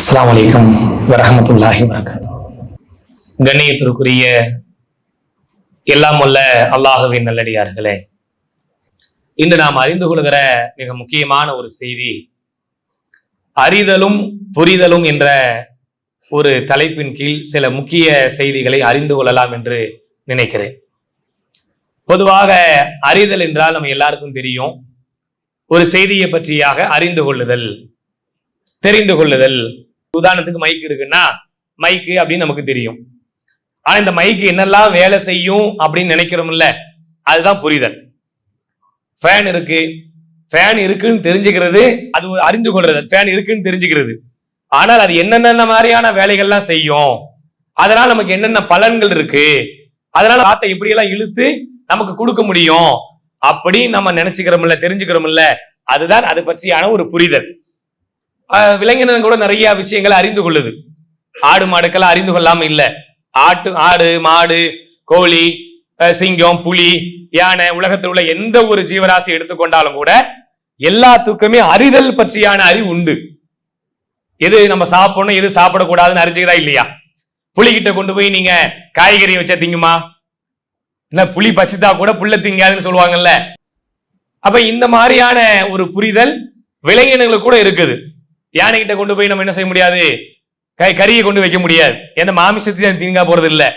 அஸ்லாம் வலைக்கம் வரமத்துல்லாஹி வரகாத்து கண்ணியத்திற்குரிய எல்லாம் உள்ள அல்லாஹுவின் நல்லடியார்களே இன்று நாம் அறிந்து கொள்கிற மிக முக்கியமான ஒரு செய்தி அறிதலும் புரிதலும் என்ற ஒரு தலைப்பின் கீழ் சில முக்கிய செய்திகளை அறிந்து கொள்ளலாம் என்று நினைக்கிறேன். பொதுவாக அறிதல் என்றால் நம்ம எல்லாருக்கும் தெரியும். ஒரு செய்தியை பற்றியாக அறிந்து கொள்ளுதல் தெரிந்து கொள்ளுதல் உதாரணத்துக்கு மைக் இருக்குன்னா மைக்கு அப்படின்னு நமக்கு தெரியும். ஆனா இந்த மைக்கு என்னெல்லாம் வேலை செய்யும் அப்படின்னு நினைக்கிறோம்ல அதுதான் புரிதல். ஃபேன் இருக்கு. ஃபேன் இருக்குன்னு தெரிஞ்சுக்கிறது அது ஒரு அறிந்து கொள்றது. ஃபேன் இருக்குன்னு தெரிஞ்சுக்கிறது. ஆனால் அது என்னென்ன மாதிரியான வேலைகள்லாம் செய்யும்? அதனால நமக்கு என்னென்ன பலன்கள் இருக்கு? அதனால காத்தை இப்படியெல்லாம் இழுத்து நமக்கு கொடுக்க முடியும். அப்படி நம்ம நினைச்சுக்கிறோம்ல தெரிஞ்சுக்கிறோம்ல அதுதான் அது பற்றியான ஒரு புரிதல். விலங்கினம் கூட நிறைய விஷயங்களை அறிந்து கொள்ளுது. ஆடு மாடுக்கெல்லாம் அறிந்து கொள்ளாம இல்ல. ஆட்டு ஆடு மாடு கோழி சிங்கம் புலி யானை உலகத்தில் உள்ள எந்த ஒரு ஜீவராசி எடுத்துக்கொண்டாலும் கூட எல்லாத்துக்குமே அறிதல் பற்றியான அறிவு உண்டு. எது நம்ம சாப்பிடணும் எது சாப்பிடக்கூடாதுன்னு அறிஞ்சுக்கிறா இல்லையா? புலிகிட்ட கொண்டு போய் நீங்க காய்கறி வச்சா திங்குமா? இல்ல புலி பசித்தா கூட புள்ள திங்காதுன்னு சொல்லுவாங்கல்ல. அப்ப இந்த மாதிரியான ஒரு புரிதல் விலங்கினங்களுக்கு கூட இருக்குது. யானைகிட்ட கொண்டு போய் நம்ம என்ன செய்ய முடியாது? கை கறியை கொண்டு வைக்க முடியாது. எந்த மாமிசத்தையும் திங்க போறது இல்லை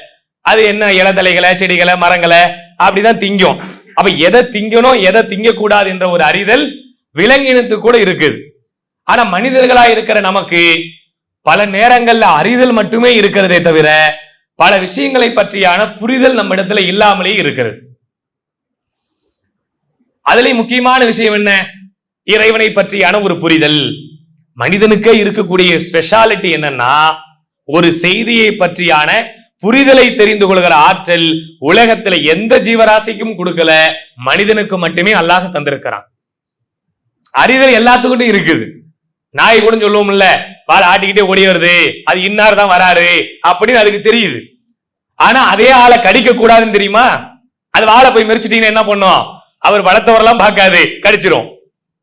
அது என்ன இலதலைகளை செடிகளை மரங்களை அப்படிதான் திங்கும். அப்ப எதை திங்கணும் எதை திங்கக்கூடாது என்ற ஒரு அறிதல் விலங்கினத்துக்கு கூட இருக்குது. ஆனா மனிதர்களா இருக்கிற நமக்கு பல நேரங்கள்ல அறிதல் மட்டுமே இருக்கிறதே தவிர பல விஷயங்களை பற்றியான புரிதல் நம்ம இடத்துல இல்லாமலே இருக்கிறது. அதுலேயும் முக்கியமான விஷயம் என்ன? இறைவனை பற்றியான ஒரு புரிதல். மனிதனுக்கே இருக்கக்கூடிய ஸ்பெஷாலிட்டி என்னன்னா ஒரு செய்தியை பற்றியான புரிதலை தெரிந்து கொள்கிற ஆற்றல் உலகத்துல எந்த ஜீவராசிக்கும் கொடுக்கல மனிதனுக்கு மட்டுமே அல்லாஹ் தந்திருக்கிறான். அறிதல் எல்லாத்துக்கிட்டும் இருக்குது. நாய் கூட சொல்லுவோம்ல பால் ஆட்டிக்கிட்டே ஓடி வருது அது இன்னார் தான் வராரு அப்படின்னு அதுக்கு தெரியுது. ஆனா அதே ஆளை கடிக்க கூடாதுன்னு தெரியுமா? அது வாழை போய் மெரிச்சிட்டீங்கன்னா என்ன பண்ணும்? அவர் வளர்த்தவரெல்லாம் பார்க்காது கடிச்சிரும்.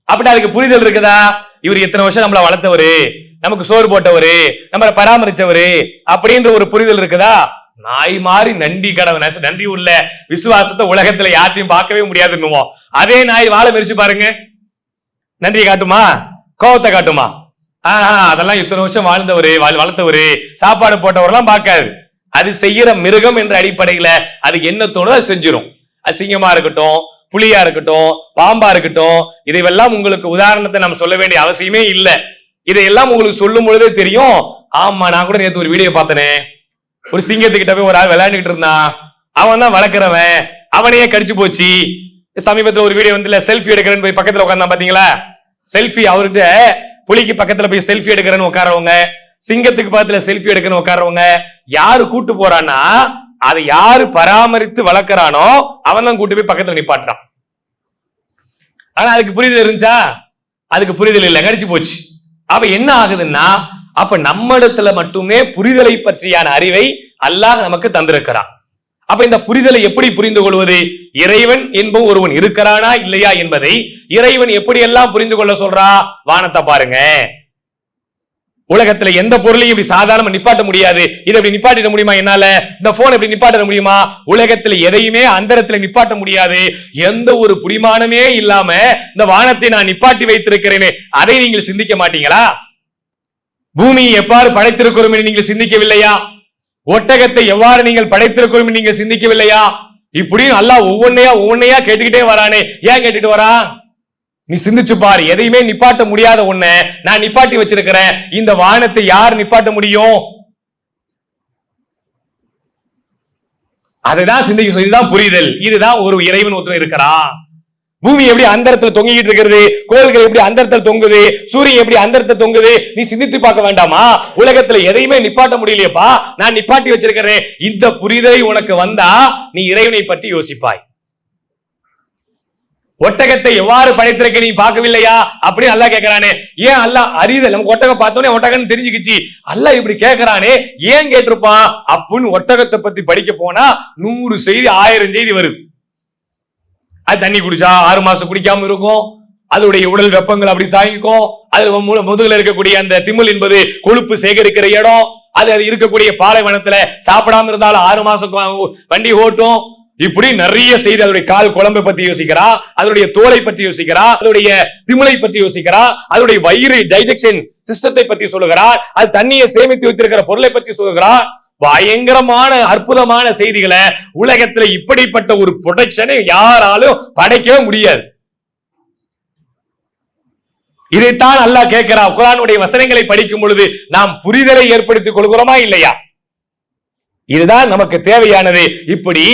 அப்படி அதுக்கு புரிதல் இருக்குதா? இவர் எத்தனை வருஷம் நம்மளை வளர்த்தவரு? நமக்கு சோறு போட்டவரு நம்மளை பராமரிச்சவரு அப்படின்ற ஒரு புரிதல் இருக்குதா? நாய் மாறி நன்றி கடவுள் நன்றி உள்ள விசுவாசத்தை உலகத்துல யார்ட்டையும் பார்க்கவே முடியாதுன்னுவோம். அதே நாய் வாழை மெரிச்சு பாருங்க. நன்றி காட்டுமா? கோபத்தை காட்டுமா? ஆஹ் அதெல்லாம் இத்தனை வருஷம் வாழ்ந்தவரு வாழ்- வளர்த்தவரு. சாப்பாடு போட்டவரெல்லாம் பார்க்காது. அது செய்யற மிருகம் என்ற அடிப்படையில அது என்ன தோணுதோ அது செஞ்சிடும் அசிங்கமா இருக்கட்டும் புளியா இருக்கட்டும் பாம்பா இருக்கட்டும் இதையெல்லாம் உங்களுக்கு உதாரணத்தை நம்ம சொல்ல வேண்டிய அவசியமே இல்லை. இதையெல்லாம் உங்களுக்கு சொல்லும் பொழுதே தெரியும். ஆமா நான் கூட நேற்று ஒரு வீடியோ பார்த்தனே. ஒரு சிங்கத்துக்கிட்ட போய் ஒரு ஆள் விளையாண்டுகிட்டு இருந்தான். அவன் தான் வளர்க்குறவன். அவனையே கடிச்சு போச்சு. சமீபத்தில் ஒரு வீடியோ வந்து செல்ஃபி எடுக்கிறேன்னு போய் பக்கத்தில் உட்காந்தான் பாத்தீங்களா? செல்ஃபி அவர்கிட்ட புலிக்கு பக்கத்துல போய் செல்ஃபி எடுக்கிறேன்னு உட்காரவங்க சிங்கத்துக்கு பக்கத்துல செல்ஃபி எடுக்கணும் உட்காரவங்க யாரு கூட்டு போறான்னா அதை யாரு பராமரித்து வளர்க்கறானோ அவன் தான் கூட்டு போய் பக்கத்துல நிப்பாட்டுறான். ஆனா அதுக்கு புரிதல் இருந்துச்சா? அதுக்கு புரிதல் இல்லை. கடிச்சு போச்சு. அப்ப என்ன ஆகுதுன்னா அப்ப நம்ம இடத்துல மட்டுமே புரிதலை பற்றியான அறிவை அல்லாஹ் நமக்கு தந்திருக்கிறான். அப்ப இந்த புரிதலை எப்படி புரிந்து கொள்வது? இறைவன் என்பவன் ஒருவன் இருக்கிறானா இல்லையா என்பதை இறைவன் எப்படி எல்லாம் புரிந்து கொள்ள சொல்றா? வானத்தை பாருங்க. உலகத்துல எந்த பொருளையும் இப்படி சாதாரணமா நிப்பாட்ட முடியாது. இதை இப்படி நிப்பாட்டிட முடியுமா என்னால? இந்த போன் இப்படி நிப்பாட்ட முடியுமா? உலகத்துல எதையுமே அந்தரத்துல நிப்பாட்ட முடியாது. எந்த ஒரு புடிமானமே இல்லாம இந்த வானத்தை நான் நிப்பாட்டி வைத்திருக்கிறேனே. அதை நீங்கள் சிந்திக்க மாட்டீங்களா? பூமியை எவ்வாறு படைத்திருக்கிறோம் என்று நீங்கள் சிந்திக்கவில்லையா? ஒட்டகத்தை எவ்வாறு நீங்கள் படைத்திருக்கிறோம் என்று நீங்கள் சிந்திக்கவில்லையா? இப்படியும் நல்லா ஒவ்வொன்னையா ஒவ்வொன்னையா கேட்டுக்கிட்டே வரானே. ஏன் கேட்டுட்டு வரான்? நீ சிந்திச்சு பாரு. எதையுமே நிப்பாட்ட முடியாத ஒண்ண நான் நிப்பாட்டி வச்சிருக்கிறேன். இந்த வானத்தை யார் நிப்பாட்ட முடியும்? அதுதான் சிந்திக்க சொல்லி இதுதான் புரிதல். இதுதான் ஒரு இறைவன் ஒருத்தன் இருக்கிறான். பூமி எப்படி அந்தரத்துல தொங்கிக்கிட்டு இருக்கிறது? கோள்கள் எப்படி அந்தரத்துல தொங்குது? சூரியன் எப்படி அந்தரத்துல தொங்குது? நீ சிந்தித்து பார்க்க வேண்டாமா? உலகத்துல எதையுமே நிப்பாட்ட முடியலையப்பா. நான் நிப்பாட்டி வச்சிருக்கிறேன். இந்த புரிதலை உனக்கு வந்தா நீ இறைவனை பற்றி யோசிப்பாய். ஒட்டகத்தை எவ்வாறு படைத்திருக்க நீ பார்க்கவில்லையா? அப்படின்னு அல்லாஹ் கேட்கிறானே ஏன் அல்லாஹ் அறிதல்? நமக்கு ஒட்டகம் பார்த்தோன்னே ஒட்டகம்னு தெரிஞ்சுக்கிச்சு. அல்லா இப்படி கேட்கிறானே ஏன் கேட்டிருப்பான் அப்படின்னு ஒட்டகத்தை பத்தி படிக்க போனா நூறு செய்தி ஆயிரம் செய்தி வருது. அது தண்ணி குடிச்சா ஆறு மாசம் குடிக்காம இருக்கும். அதனுடைய உடல் வெப்பங்கள் அப்படி தாங்கிக்கும். அது மு- முதுகுல இருக்கக்கூடிய அந்த திமில் என்பது கொழுப்பு சேகரிக்கிற இடம். அது அது இருக்கக்கூடிய பாலைவனத்துல சாப்பிடாம இருந்தாலும் ஆறு மாசம் வண்டி ஓட்டும். இப்படி நிறைய செய்தி அதனுடைய கால் குழம்பை பத்தி யோசிக்கிறா அதனுடைய தோலை பற்றி யோசிக்கிறா அதனுடைய திமிலை பற்றி யோசிக்கிறா அதனுடைய வயிறு டைஜெக்ஷன் சிஸ்டத்தை பத்தி சொல்லுகிறார் அது தண்ணியை சேமித்து வைத்திருக்கிற பொருளை பற்றி சொல்லுகிறார் பயங்கரமான அற்புதமான செய்திகளை உலகத்துல இப்படிப்பட்ட ஒரு புரொடக்ஷனை யாராலும் படைக்கவே முடியாது. இதைத்தான் அல்லாஹ் கேட்கிறா குரானுடைய வசனங்களை படிக்கும் பொழுது நாம் புரிதலை ஏற்படுத்திக் கொள்கிறோமா இல்லையா? இதுதான் நமக்கு தேவையானது. இப்படி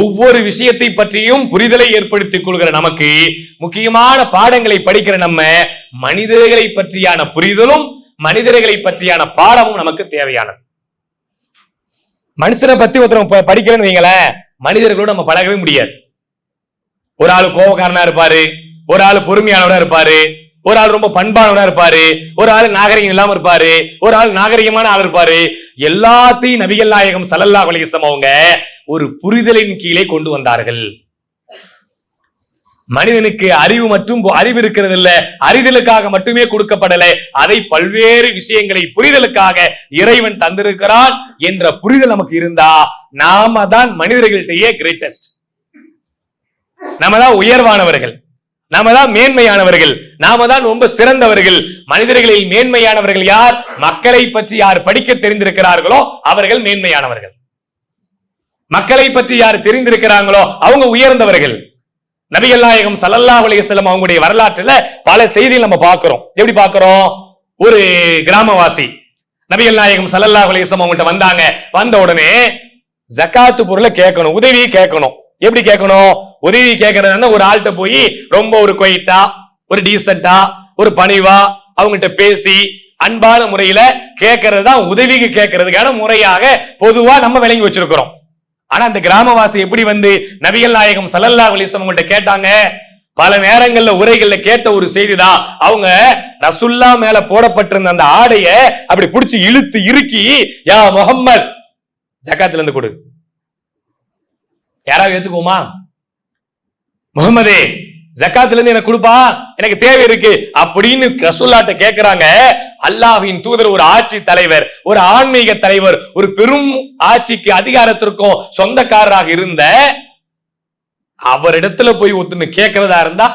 ஒவ்வொரு விஷயத்தை பற்றியும் புரிதலை ஏற்படுத்திக் கொள்கிற நமக்கு முக்கியமான பாடங்களை படிக்கிற நம்ம மனிதர்களை பற்றியான புரிதலும் மனிதர்களை பற்றியான பாடமும் நமக்கு தேவையானது. மனுஷனை பத்தி ஒருத்தர் படிக்கிறேன்னு வைங்களேன் மனிதர்களோட நம்ம பழகவே முடியாது. ஒரு ஆள் கோபக்காரனா இருப்பாரு ஒரு ஆள் பொறுமையானவரா இருப்பாரு ஒரு ஆள் ரொம்ப பண்பானவனா இருப்பாரு ஒரு ஆள் நாகரிகம் இல்லாம இருப்பாரு ஒரு ஆள் நாகரிகமான ஆள் இருப்பாரு. எல்லாத்தையும் நபிகள் நாயகம் சல்லல்லா வலிசம் அவங்க ஒரு புரிதலின் கீழே கொண்டு வந்தார்கள். மனிதனுக்கு அறிவு மற்றும் அறிவு இருக்கிறது இல்ல அறிதலுக்காக மட்டுமே கொடுக்கப்படல. அதை பல்வேறு விஷயங்களை புரிதலுக்காக இறைவன் தந்திருக்கிறான் என்ற புரிதல் நமக்கு இருந்தா நாம தான் மனிதர்கள்ட்டயே கிரேட்டஸ்ட் நம்ம தான் உயர்வானவர்கள். நாம தான் மேன்மையானவர்கள் நாம தான் ரொம்ப சிறந்தவர்கள். மனிதர்களில் மேன்மையானவர்கள் யார்? மக்களை பற்றி யார் படிக்க தெரிந்திருக்கிறார்களோ அவர்கள் மேன்மையானவர்கள். மக்களை பற்றி யார் தெரிந்திருக்கிறாங்களோ அவங்க உயர்ந்தவர்கள். நபிகள் நாயகம் சல்லல்லா அலைஹி அவங்களுடைய வரலாற்றுல பல செய்திகள் நம்ம பார்க்கிறோம். எப்படி பார்க்கிறோம்? ஒரு கிராமவாசி நபிகள் நாயகம் சல்லல்லா அலைஹி அவங்கள்ட்ட வந்தாங்க. வந்த உடனே ஜக்காத்து பொருளை கேட்கணும் உதவி கேட்கணும். எப்படி கேட்கணும்? உதவி கேட்கறதுன்னா ஒரு ஆள்கிட்ட போய் ரொம்ப ஒரு கொயிட்டா ஒரு டீசெண்டா ஒரு பணிவா அவங்ககிட்ட பேசி அன்பான முறையில கேட்கறது தான் உதவிக்கு கேட்கறதுக்கான முறையாக பொதுவா நம்ம விளங்கி வச்சிருக்கிறோம். ஆனா அந்த கிராமவாசி எப்படி வந்து நபிகள் நாயகம் ஸல்லல்லாஹு அலைஹி அவங்கள்ட்ட கேட்டாங்க? பல நேரங்கள்ல உரைகள்ல கேட்ட ஒரு செய்திதான். அவங்க ரசுல்லா மேல போடப்பட்டிருந்த அந்த ஆடைய அப்படி பிடிச்சி இழுத்து இறுக்கி யா முகம்மத் ஜக்காத்துல இருந்து கொடு. யாராவது ஏத்துக்குவோமா? முகமதே ஜக்காத்துல இருந்து எனக்கு கொடுப்பா எனக்கு தேவை இருக்கு அப்படின்னு ரசூல்லாட்ட கேட்கிறாங்க அல்லாஹ்வின் தூதர் ஒரு ஆட்சி தலைவர் ஒரு ஆன்மீக தலைவர் ஒரு பெரும் ஆட்சிக்கு அதிகாரத்திற்கும் சொந்தக்காரராக இருந்த அவரிடத்துல போய் ஒத்துன்னு கேட்கிறதா இருந்தா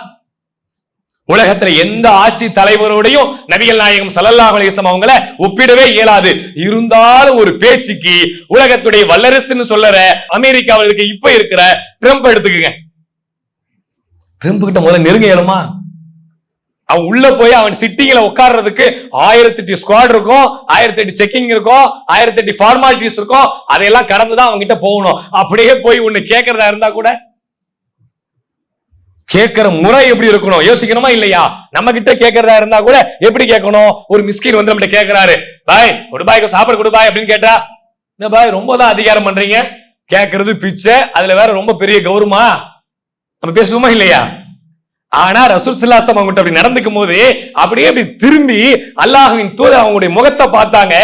உலகத்துல எந்த ஆட்சி தலைவரோடையும் நபிகள் நாயகம் சல்லல்லா அலிசம் அவங்கள ஒப்பிடவே இயலாது. இருந்தாலும் ஒரு பேச்சுக்கு உலகத்துடைய வல்லரசுன்னு சொல்லற அமெரிக்காவில் இருக்க இப்ப இருக்கிற ட்ரம்ப் எடுத்துக்கங்க. ட்ரம்ப் கிட்ட முதல்ல நெருங்க இயலுமா? அவன் உள்ள போய் அவன் சிட்டிங்ல உட்காடுறதுக்கு ஆயிரத்தி எட்டு ஸ்குவாட் இருக்கும் ஆயிரத்தி எட்டு செக்கிங் இருக்கும் ஆயிரத்தி எட்டு ஃபார்மாலிட்டிஸ் இருக்கும். அதையெல்லாம் கடந்துதான் அவங்க கிட்ட போகணும். அப்படியே போய் ஒன்று கேட்கறதா இருந்தா கூட? கேட்கிற முறை எப்படி இருக்கணும்? யோசிக்கணுமா இல்லையா? நம்ம கிட்ட கேட்கறதா இருந்தா கூட எப்படி கேட்கணும்? ஒரு மிஸ்கின் வந்து நம்மகிட்ட கேட்கிறாரு. பாய் குடுபாய்க்கு சாப்பாடு கொடு அப்படின்னு கேட்டா என்ன பாய் ரொம்ப தான் அதிகாரம் பண்றீங்க? கேட்கறது பிச்சை அதுல வேற ரொம்ப பெரிய கௌரவமா? நம்ம பேசுவோமா இல்லையா? ஆனா ரசூல் சில்லாசம் அவங்ககிட்ட அப்படி நடந்துக்கும் போது அப்படியே அப்படி திரும்பி அல்லாஹ்வின் தூதர் அவங்களுடைய முகத்தை பார்த்தாங்க.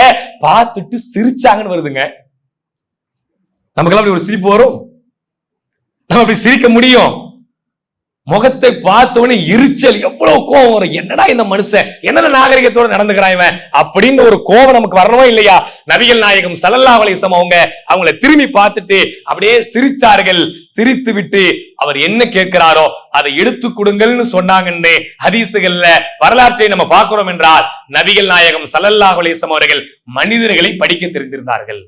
பார்த்துட்டு சிரிச்சாங்கன்னு வருதுங்க. நமக்கெல்லாம் அப்படி ஒரு சிரிப்பு வரும். நம்ம அப்படி சிரிக்க முடியும். முகத்தை பார்த்தவனே எரிச்சல். எவ்வளவு கோவம் வரும். என்னடா இந்த மனுஷன்? என்னென்ன நாகரிகத்தோட நடந்துக்கிறான் இவன்? அப்படின்னு ஒரு கோவம் நமக்கு வரணுமா இல்லையா? நபிகள் நாயகம் சலல்லா அலைஹி அவங்க அவங்கள திரும்பி பார்த்துட்டு அப்படியே சிரித்தார்கள் சிரித்து விட்டு அவர் என்ன கேட்கிறாரோ அதை எடுத்து கொடுங்கள்னு சொன்னாங்கன்னு ஹதீசுகள்ல வரலாற்றை நம்ம பார்க்கிறோம் என்றால் நபிகள் நாயகம் சலல்லா அலைஹி அவர்கள் மனிதர்களை படிக்க தெரிந்திருந்தார்கள்.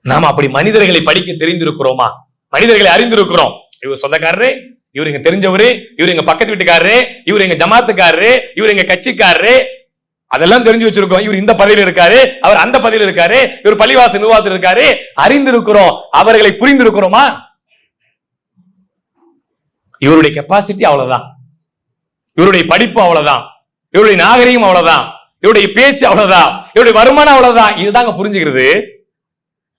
நாம அப்படி மனிதர்களை படிக்க தெரிந்திருக்கிறோமா? மனிதர்களை அறிந்திருக்கிறோம். இவர் சொந்தக்காரரு இவர் எங்க தெரிஞ்சவரு இவர் எங்க பக்கத்து வீட்டுக்காரரு இவர் எங்க ஜமாத்துக்காரரு இவர் எங்க கட்சிக்காரரு. அதெல்லாம் தெரிஞ்சு வச்சிருக்கோம். இவர் இந்த பதவியில் இருக்காரு அவர் அந்த பதவியில் இருக்காரு இவர் பள்ளிவாச நிர்வாகத்தில் இருக்காரு. அறிந்திருக்கிறோம். அவர்களை புரிந்திருக்கிறோமா? இவருடைய கெப்பாசிட்டி அவ்வளவுதான். இவருடைய படிப்பு அவ்வளவுதான். இவருடைய நாகரிகம் அவ்வளவுதான். இவருடைய பேச்சு அவ்வளவுதான். இவருடைய வருமானம் அவ்வளவுதான். இதுதாங்க புரிஞ்சுக்கிறது.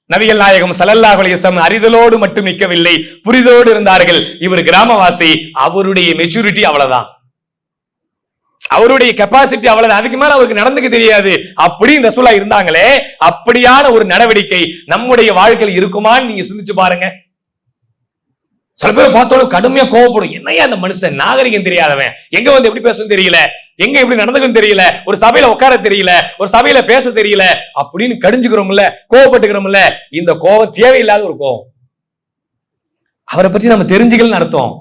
நபிகள் நாயகம் ஸல்லல்லாஹு அலிசம் அறிதலோடு மட்டும் நிற்கவில்லை. புரிதலோடு இருந்தார்கள். இவர் கிராமவாசி அவருடைய மெச்சூரிட்டி அவ்வளவுதான். அவருடைய கெப்பாசிட்டி அவ்வளவுதான். அதுக்கு மேல அவருக்கு நடந்துக்க தெரியாது. அப்படி ரசூலா இருந்தாங்களே அப்படியான ஒரு நடவடிக்கை நம்முடைய வாழ்க்கையில் இருக்குமான்னு நீங்க சிந்திச்சு பாருங்க. சில பேர் பார்த்தாலும் கடுமையா கோவப்படும். என்னையா அந்த மனுஷன்? நாகரிகம் தெரியாதவன். எங்க வந்து எப்படி பேசணும் தெரியல. எங்க எப்படி நடந்துக்கணும் தெரியல? ஒரு சபையில உட்கார தெரியல ஒரு சபையில பேச தெரியல அப்படின்னு கடிஞ்சுக்கிறோம்ல கோவப்பட்டுக்கிறோம்ல இந்த கோவம் தேவையில்லாத ஒரு கோவம் அவரை பற்றி நம்ம தெரிஞ்சுக்கலன்னு அர்த்தம்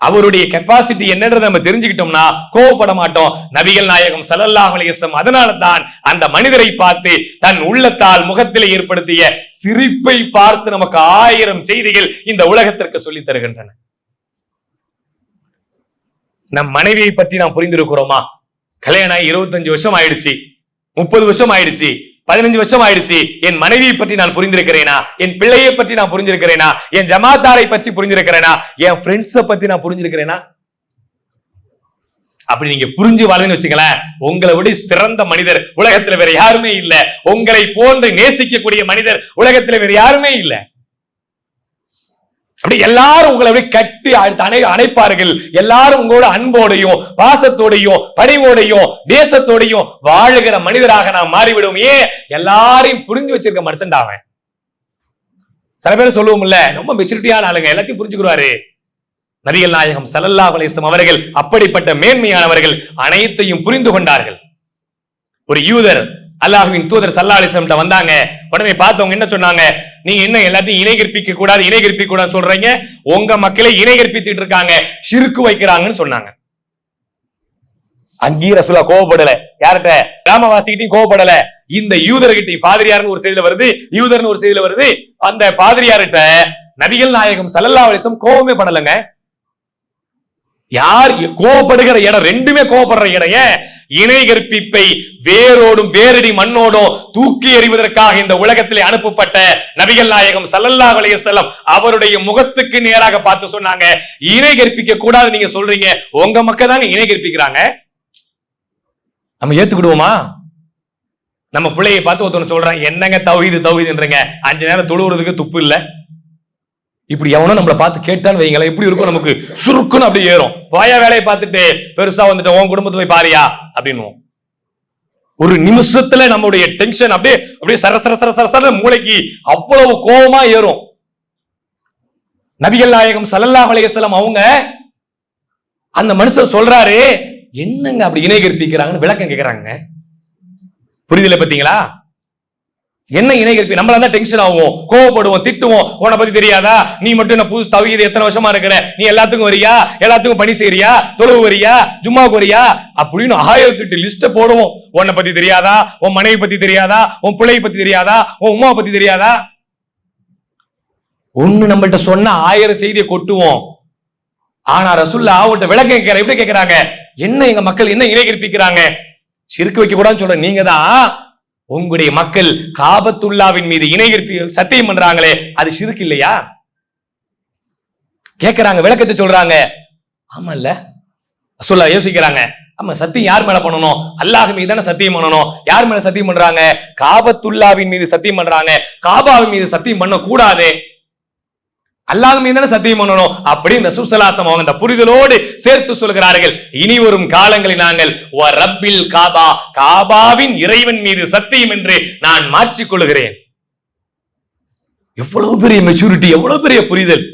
அவருடைய கெப்பாசிட்டி என்னன்றதை நம்ம தெரிஞ்சுக்கிட்டோம்னா கோவப்பட மாட்டோம். நபிகள் நாயகம் ஸல்லல்லாஹு அலைஹி அதனால தான் அந்த மனிதரை பார்த்து தன் உள்ளத்தால் முகத்தில் ஏற்படுத்திய சிரிப்பை பார்த்து நமக்கு ஆயிரம் செய்திகள் இந்த உலகத்திற்கு சொல்லித் தருகின்றன. நம் மனைவியை பற்றி நாம் புரிந்திருக்கிறோமா? கல்யாணம் ஆகி இருபத்தஞ்சு வருஷம் ஆயிடுச்சு முப்பது வருஷம் ஆயிடுச்சு பதினஞ்சு வருஷம் ஆயிடுச்சு என் மனைவியை பற்றி நான் புரிந்திருக்கிறேனா? என் பிள்ளையை பற்றி நான் புரிஞ்சிருக்கிறேனா என் ஜமாத்தாரை பற்றி புரிஞ்சிருக்கிறேனா என் ஃப்ரெண்ட்ஸை பத்தி நான் புரிஞ்சிருக்கிறேனா? அப்படி நீங்க புரிஞ்சு வாழ்ந்து வச்சுங்களேன் உங்களை விட சிறந்த மனிதர் உலகத்துல வேற யாருமே இல்ல. உங்களை போன்று நேசிக்கக்கூடிய மனிதர் உலகத்துல வேற யாருமே இல்லை. அப்படி எல்லாரும் உங்களை அப்படி கட்டி அணை அணைப்பார்கள். எல்லாரும் உங்களோட அன்போடையும் பாசத்தோடையும் பணிவோடையும் தேசத்தோடையும் வாழுகிற மனிதராக நாம் மாறிவிடும். ஏன்? எல்லாரையும் புரிஞ்சு வச்சிருக்க மனுஷன் அவன். சில பேர் சொல்லுவோம்ல ரொம்ப மெச்சூரிட்டியான ஆளுங்க எல்லாத்தையும் புரிஞ்சுக்கிறாரு நபிகள் நாயகம் சலல்லா அலைஹி அவர்கள் அப்படிப்பட்ட மேன்மையானவர்கள் அனைத்தையும் புரிந்து கொண்டார்கள். ஒரு யூதர் அல்லாஹ்வின் தூதர் சல்லா வந்தாங்க. உடனே பார்த்தவங்க என்ன சொன்னாங்க? நீங்க என்ன எல்லாத்தையும் இணை கற்பிக்க கூடாது இணை கற்பிக்க கூடாது சொல்றீங்க? உங்க மக்களை இணை கற்பித்துட்டு இருக்காங்க. சிறுக்கு வைக்கிறாங்கன்னு சொன்னாங்க. அங்கேயும் ரசூலா கோவப்படல. யார்கிட்ட? கிராமவாசிகிட்டையும் கோவப்படல. இந்த யூதர்கிட்டையும் பாதிரியார்னு ஒரு செய்தியில வருது யூதர்னு ஒரு செய்தியில வருது. அந்த பாதிரியார்கிட்ட நபிகள் நாயகம் சல்லல்லா அலைஹி கோபமே கோவமே படலங்க யார் கோவப்படுகிற இடம்? ரெண்டுமே கோவப்படுற இடம் ஏன்? இணை கற்பிப்பை வேரோடும் வேரடி மண்ணோடும் தூக்கி எறிவதற்காக இந்த உலகத்திலே அனுப்பப்பட்ட நபிகள் நாயகம் சல்லல்லா வலைய செல்லம் அவருடைய முகத்துக்கு நேராக பார்த்து சொன்னாங்க. இணை கற்பிக்க கூடாது நீங்க சொல்றீங்க. உங்க மக்கள் தாங்க இணை கற்பிக்கிறாங்க. நம்ம ஏத்துக்கிடுவோமா? நம்ம பிள்ளையை பார்த்து ஒருத்தவங்க சொல்றான் என்னங்க தௌஹீது தௌஹீதுன்றங்க? அஞ்சு நேரம் தொழுவுறதுக்கு துப்பு இல்லை? இப்படி எவனோ நம்மளை பார்த்து கேட்டான்னு வைங்களேன். எப்படி இருக்கும் நமக்கு சுருக்குன்னு அப்படியே ஏறும். போயா வேலையை பார்த்துட்டு பெருசா வந்துட்டு உன் குடும்பத்தை போய் பாரியா? அப்படின்னுவோம். ஒரு நிமிஷத்துல நம்மளுடைய டென்ஷன் அப்படியே அப்படியே சர சர சர சர சர மூளைக்கு அவ்வளவு கோபமா ஏறும். நபிகள் நாயகம் சலல்லா அலைஹி அவங்க அந்த மனுஷன் சொல்றாரு என்னங்க அப்படி இணை கற்பிக்கிறாங்கன்னு விளக்கம் கேட்கிறாங்க புரிதல பாத்தீங்களா? என்ன இணை நம்மள தான் டென்ஷன் ஆகும். கோவப்படுவோம் திட்டுவோம். உன்னை பத்தி தெரியாதா? நீ மட்டும் என்ன புதுசு தவிக்கிறது எத்தனை வருஷமா இருக்கிற? நீ எல்லாத்துக்கும் வரியா? எல்லாத்துக்கும் பணி செய்யறியா? தொழுவு வரியா? ஜும்மாவுக்கு வரியா? அப்படின்னு ஆயிரத்தி எட்டு லிஸ்ட போடுவோம். உன்னை பத்தி தெரியாதா? உன் மனைவி பத்தி தெரியாதா? உன் பிள்ளை பத்தி தெரியாதா? உன் உமா பத்தி தெரியாதா? ஒண்ணு நம்மள்ட்ட சொன்ன ஆயிரம் செய்தியை கொட்டுவோம். ஆனா ரசுல்லா அவங்கள்ட்ட விளக்கம் கேட்கிற எப்படி கேட்கிறாங்க? என்ன எங்க மக்கள் என்ன இணை கற்பிக்கிறாங்க சிறுக்கு வைக்க கூடாதுன்னு சொல்ற நீங்க தான் உங்களுடைய மக்கள் காபத்துல்லாவின் மீது இணை சத்தியம் பண்றாங்களே அது சிறுக்கு இல்லையா? கேட்கிறாங்க விளக்கத்தை சொல்றாங்க. ஆமா இல்ல சொல்ல யோசிக்கிறாங்க. ஆமா சத்தியம் யார் மேல பண்ணணும்? அல்லாஹ் மீது தானே சத்தியம் பண்ணணும். யார் மேல சத்தியம் பண்றாங்க? காபத்துல்லாவின் மீது சத்தியம் பண்றாங்க. காபாவின் மீது சத்தியம் பண்ண கூடாது அல்லாஹ் மீதான சத்தியம் பண்ணணும் அப்படின்னு சுசலாசம் அவங்க அந்த புரிதலோடு சேர்த்து சொல்கிறார்கள். இனி வரும் காலங்களில் நாங்கள் ஓ ரப்பில் காபா காபாவின் இறைவன் மீது சத்தியம் என்று நான் மாற்றிக் கொள்கிறேன். எவ்வளவு பெரிய மெச்சூரிட்டி எவ்வளவு பெரிய புரிதல்.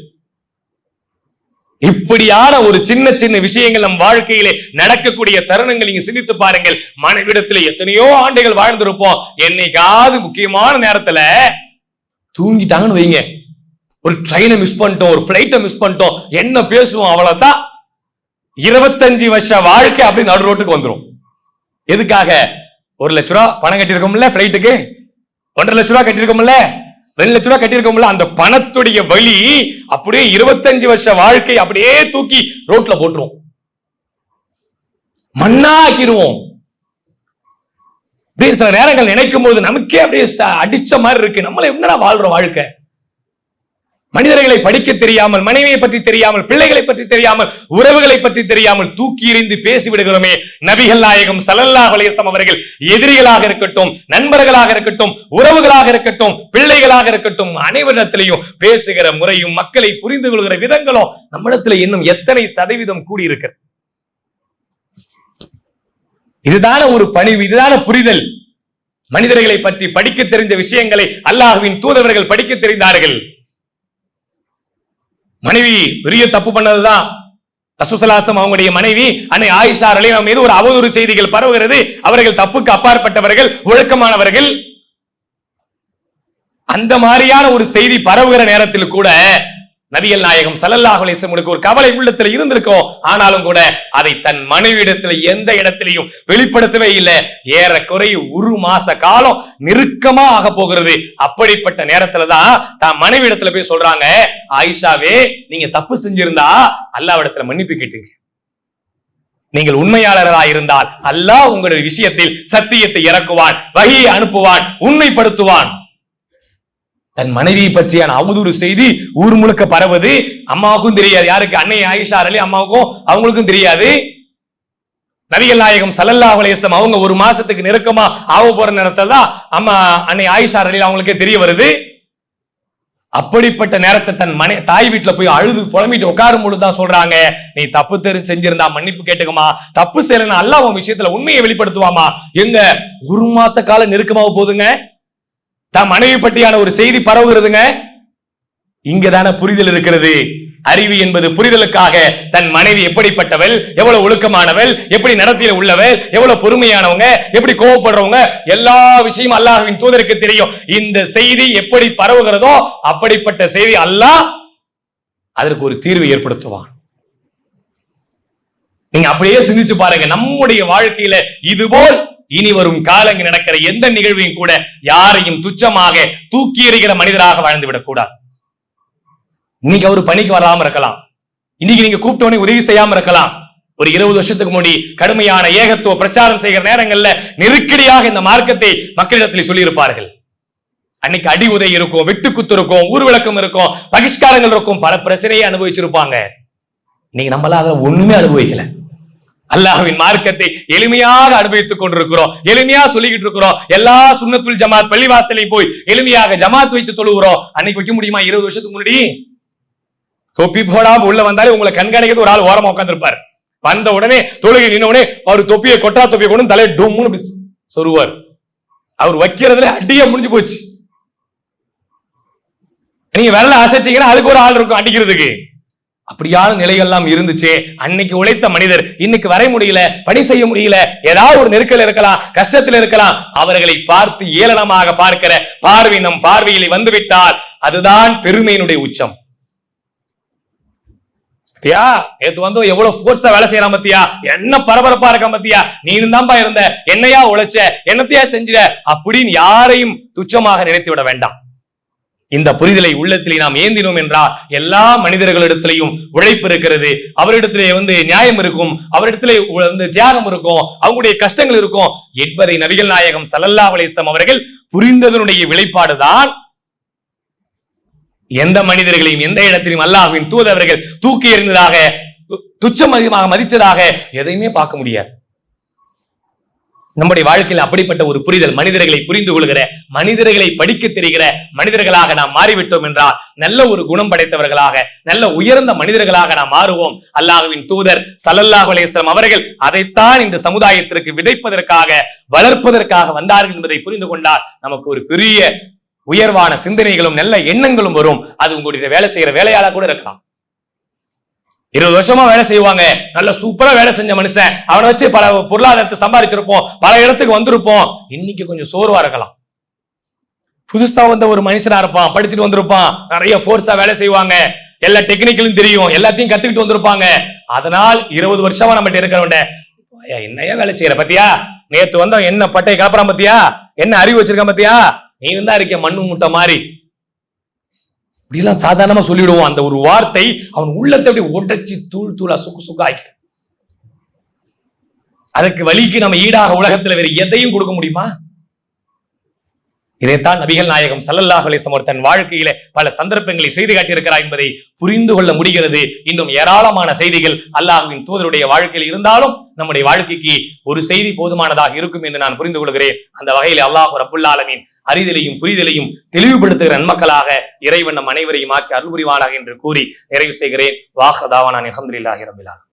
இப்படியான ஒரு சின்ன சின்ன விஷயங்கள் நம் வாழ்க்கையிலே நடக்கக்கூடிய தருணங்கள் நீங்க சிந்தித்து பாருங்கள். மனைவிடத்துல எத்தனையோ ஆண்டுகள் வாழ்ந்திருப்போம். என்னைக்காவது முக்கியமான நேரத்துல தூங்கிட்டாங்கன்னு வைங்க. ஒரு ட்ரெயினை மிஸ் பண்ணிட்டோம் ஒரு ஃப்ளைட்டை மிஸ் பண்ணிட்டோம் என்ன பேசுவோம் அவ்வளோதான் இருபத்தஞ்சு வருஷ வாழ்க்கை அப்படி நடு ரோட்டுக்கு வந்துடும் எதுக்காக? ஒரு லட்ச ரூபா பணம் கட்டியிருக்கோம்ல ஃப்ளைட்டுக்கு ஒன்றரை லட்ச ரூபா கட்டியிருக்கோம்ல? ரெண்டு லட்ச ரூபா கட்டியிருக்கோம்ல? அந்த பணத்துடைய வழி அப்படியே இருபத்தஞ்சு வருஷ வாழ்க்கை அப்படியே தூக்கி ரோட்ல போட்டுருவோம் மண்ணாக்கிடுவோம். அப்படியே சில நேரங்கள் நினைக்கும் போது நமக்கே அப்படியே ச- அடிச்ச மாதிரி இருக்கு. நம்மள என்னடா வாழ்ற வாழ்க்கை? மனிதர்களை படிக்க தெரியாமல் மனைவியை பற்றி தெரியாமல் பிள்ளைகளை பற்றி தெரியாமல் உறவுகளை பற்றி தெரியாமல் தூக்கி எறிந்து பேசிவிடுகிறோமே. நபிகள் நாயகம் சலல்லா வலையசம் அவர்கள் எதிரிகளாக இருக்கட்டும் நண்பர்களாக இருக்கட்டும் உறவுகளாக இருக்கட்டும் பிள்ளைகளாக இருக்கட்டும் அனைவரிடத்திலையும் பேசுகிற முறையும் மக்களை புரிந்து கொள்கிற விதங்களும் நம்மிடத்துல இன்னும் எத்தனை சதவீதம் கூடியிருக்கிறது. இதுதான ஒரு பணிவு இதுதான புரிதல். மனிதர்களை பற்றி படிக்க தெரிந்த விஷயங்களை அல்லாஹ்வின் தூதவர்கள் படிக்க தெரிந்தார்கள். மனைவி பெரிய தப்பு பண்ணதுதான். ரசூசலாசம் அவங்களுடைய மனைவி அன்னை ஆயிஷா அலிலாம் மீது ஒரு அவதூறு செய்திகள் பரவுகிறது. அவர்கள் தப்புக்கு அப்பாற்பட்டவர்கள் ஒழுக்கமானவர்கள். அந்த மாதிரியான ஒரு செய்தி பரவுகிற நேரத்தில் கூட நபிகள் நாயகம் சல்லல்லாஹு அலிசமுனுக்கு ஒரு கவலை உள்ளத்துல இருந்திருக்கும். ஆனாலும் கூட அதை தன் மனைவியிடத்துல எந்த இடத்திலையும் வெளிப்படுத்தவே இல்லை. ஏறக்குறைய ஒரு மாச காலம் நெருக்கமா ஆக போகிறது. அப்படிப்பட்ட நேரத்துல தான் தான் மனைவியிடத்துல போய் சொல்றாங்க ஆயிஷாவே நீங்க தப்பு செஞ்சிருந்தா அல்லாவிடத்துல மன்னிப்பு கேட்டுங்க. நீங்கள் உண்மையாளராக இருந்தால் அல்லாஹ் உங்களுடைய விஷயத்தில் சத்தியத்தை இறக்குவான் வகையை அனுப்புவான் உண்மைப்படுத்துவான். தன் மனைவி பற்றியான அவதூறு செய்தி ஊர் முழுக்க பரவுது. அம்மாவுக்கும் தெரியாது. யாருக்கு? அன்னை ஆயிஷா அலி அம்மாவுக்கும் அவங்களுக்கும் தெரியாது. நபிகள் நாயகம் சல்லல்லா அலைஹி அவங்க ஒரு மாசத்துக்கு நெருக்கமா ஆக போற நேரத்தில் தான் அம்மா அன்னை ஆயிஷா அலி அவங்களுக்கே தெரிய வருது. அப்படிப்பட்ட நேரத்தை தன் மனை தாய் வீட்டுல போய் அழுது புலம்பிட்டு உட்காரும் பொழுது தான் சொல்றாங்க நீ தப்பு தெரிஞ்சு செஞ்சிருந்தா மன்னிப்பு கேட்டுக்கமா. தப்பு செய்யலன்னா அல்ல உன் விஷயத்துல உண்மையை வெளிப்படுத்துவாமா. எங்க? ஒரு மாச காலம் நெருக்கமாக போகுதுங்க தம் மனைவி பற்றியான ஒரு செய்தி பரவுகிறதுங்க. இங்கதான புரிதல் இருக்கிறது. அறிவு என்பது புரிதலுக்காக தன் மனைவி எப்படிப்பட்டவள் எவ்வளவு ஒழுக்கமானவள் எப்படி நடத்தியில் உள்ளவள் எவ்வளவு பொறுமையானவங்க எப்படி கோவப்படுறவங்க எல்லா விஷயமும் அல்லாஹின் தூதருக்கு தெரியும். இந்த செய்தி எப்படி பரவுகிறதோ அப்படிப்பட்ட செய்தி அல்லாஹ் அதற்கு ஒரு தீர்வு ஏற்படுத்துவான். நீங்க அப்படியே சிந்திச்சு பாருங்க. நம்முடைய வாழ்க்கையில இதுபோல் இனி வரும் காலங்கள் நடக்கிற எந்த நிகழ்வையும் கூட யாரையும் துச்சமாக தூக்கி எறிகிற மனிதராக வாழ்ந்து விடக்கூடாது. இன்னைக்கு அவர் பணிக்கு வராம இருக்கலாம். இன்னைக்கு நீங்க கூப்பிட்டவனே உதவி செய்யாம இருக்கலாம். ஒரு இருபது வருஷத்துக்கு முன்னாடி கடுமையான ஏகத்துவ பிரச்சாரம் செய்கிற நேரங்கள்ல நெருக்கடியாக இந்த மார்க்கத்தை மக்களிடத்தில் சொல்லியிருப்பார்கள். அன்னைக்கு அடி உதை இருக்கும் வெட்டுக்குத்து இருக்கும் ஊர்விளக்கம் இருக்கும் பகிஷ்காரங்கள் இருக்கும் பல பிரச்சனையை அனுபவிச்சிருப்பாங்க. நீங்க நம்மளால ஒண்ணுமே அனுபவிக்கல. அல்லாஹ்வின் மார்க்கத்தை எளிமையாக அனுபவித்துக் கொண்டிருக்கிறோம். எளிமையா சொல்லிக்கிட்டு இருக்கிறோம். எல்லா சுண்ணத்துல் ஜமாத் பள்ளிவாசலையும் போய் எளிமையாக ஜமாத் வைத்து தொழுகிறோம். அன்னைக்கு வைக்க முடியுமா? இருபது வருஷத்துக்கு முன்னாடி? தொப்பி போடாம உள்ள வந்தாலே உங்களை கண்காணிக்கிறது ஒரு ஆள் ஓரமா உட்காந்துருப்பார் வந்த உடனே தொழுகை நின்ன உடனே அவர் தொப்பியை கொட்டா தொப்பியை கொண்டு தலையை டொம்முன்னு இப்படி சொருவார். அவர் வைக்கிறதுல அடியே முடிஞ்சு போச்சு. நீங்க விரல அசைச்சீங்கன்னா அதுக்கு ஒரு ஆள் இருக்கும் அடிக்கிறதுக்கு. அப்படியான நிலைகள்லாம் இருந்துச்சு. அன்னைக்கு உழைத்த மனிதர் இன்னைக்கு வர முடியல பணி செய்ய முடியல ஏதாவது ஒரு நெருக்கல் இருக்கலாம் கஷ்டத்தில் இருக்கலாம் அவர்களை பார்த்து ஏளனமாக பார்க்கிற பார்வை நம் பார்வையில் வந்துவிட்டால் அதுதான் பெருமையினுடைய உச்சம். பத்தியா? நேத்து வந்து எவ்வளவு ஃபோர்ஸா வேலை செய்யறான் பத்தியா? என்ன பரபரப்பா இருக்க பத்தியா? நீ இருந்தாம்பா இருந்த என்னையா உழைச்ச என்னத்தையா செஞ்சிட அப்படின்னு யாரையும் துச்சமாக நினைத்து விட வேண்டாம். இந்த புரிதலை உள்ளத்திலே நாம் ஏந்தினோம் என்றால் எல்லா மனிதர்களிடத்திலையும் உழைப்பு இருக்கிறது. அவரிடத்திலே வந்து நியாயம் இருக்கும். அவரிடத்திலே வந்து தியாகம் இருக்கும். அவங்களுடைய கஷ்டங்கள் இருக்கும். என்பதை நபிகள் நாயகம் சல்லல்லா வலிசம் அவர்கள் புரிந்ததனுடைய வெளிப்பாடுதான் எந்த மனிதர்களையும் எந்த இடத்திலும் அல்லாஹின் தூதவர்கள் தூக்கி எறிந்ததாக து- துச்சம் அதிகமாக மதிச்சதாக எதையுமே பார்க்க முடியாது. நம்முடைய வாழ்க்கையில் அப்படிப்பட்ட ஒரு புரிதல் மனிதர்களை புரிந்து கொள்கிற மனிதர்களை படிக்க தெரிகிற மனிதர்களாக நாம் மாறிவிட்டோம் என்றால் நல்ல ஒரு குணம் படைத்தவர்களாக நல்ல உயர்ந்த மனிதர்களாக நாம் மாறுவோம். அல்லாஹுவின் தூதர் சல்லல்லாஹ் அலேஸ்லம் அவர்கள் அதைத்தான் இந்த சமுதாயத்திற்கு விதைப்பதற்காக வளர்ப்பதற்காக வந்தார்கள் என்பதை புரிந்து கொண்டால் நமக்கு ஒரு பெரிய உயர்வான சிந்தனைகளும் நல்ல எண்ணங்களும் வரும். அது உங்களுடைய வேலை செய்யற வேலையாளா கூட இருக்கலாம். இருபது வருஷமா வேலை செய்வாங்க. நல்ல சூப்பரா வேலை செஞ்ச மனுஷன். அவனை வச்சு பல பொருளாதாரத்தை சம்பாதிச்சிருப்போம் பல இடத்துக்கு வந்திருப்போம். இன்னைக்கு கொஞ்சம் சோர்வா இருக்கலாம். புதுசா வந்த ஒரு மனுஷனா இருப்பான். படிச்சுட்டு வந்திருப்பான். நிறைய ஃபோர்ஸா வேலை செய்வாங்க. எல்லா டெக்னிக்கலும் தெரியும். எல்லாத்தையும் கத்துக்கிட்டு வந்திருப்பாங்க. அதனால் இருபது வருஷமா நம்ம இருக்கிறவன் என்னையா வேலை செய்யற? பத்தியா? நேத்து வந்தவன் என்ன பட்டையை கலப்புறான் பத்தியா? என்ன அறிவு வச்சிருக்கான் பத்தியா? நீ தான் இருக்க மண்ணு முட்டை மாதிரி இப்படிலாம் சாதாரணமா சொல்லிடுவோம். அந்த ஒரு வார்த்தை அவன் உள்ளத்தை அப்படி உடைச்சி தூள் தூளா சுக்கு சுக்காக்கி அதுக்கு வழிக்கு நம்ம ஈடாக உலகத்துல வேற எதையும் கொடுக்க முடியுமா? இதைத்தான் நபிகள் நாயகம் சல்லல்லாஹ் அலைஹி வஸல்லம் தன் வாழ்க்கையில பல சந்தர்ப்பங்களை செய்து காட்டியிருக்கிறார் என்பதை புரிந்து கொள்ள முடிகிறது. இன்னும் ஏராளமான செய்திகள் அல்லாஹுவின் தூதருடைய வாழ்க்கையில் இருந்தாலும் நம்முடைய வாழ்க்கைக்கு ஒரு செய்தி போதுமானதாக இருக்கும் என்று நான் புரிந்து கொள்கிறேன். அந்த வகையில் அல்லாஹ் ரபுல்லாலமின் அறிதலையும் புரிதலையும் தெளிவுபடுத்துகிற நன்மக்களாக இறைவன் நம் அனைவரையும் ஆக்கி அருள் புரிவானாக என்று கூறி நிறைவு செய்கிறேன். வாஹதாவான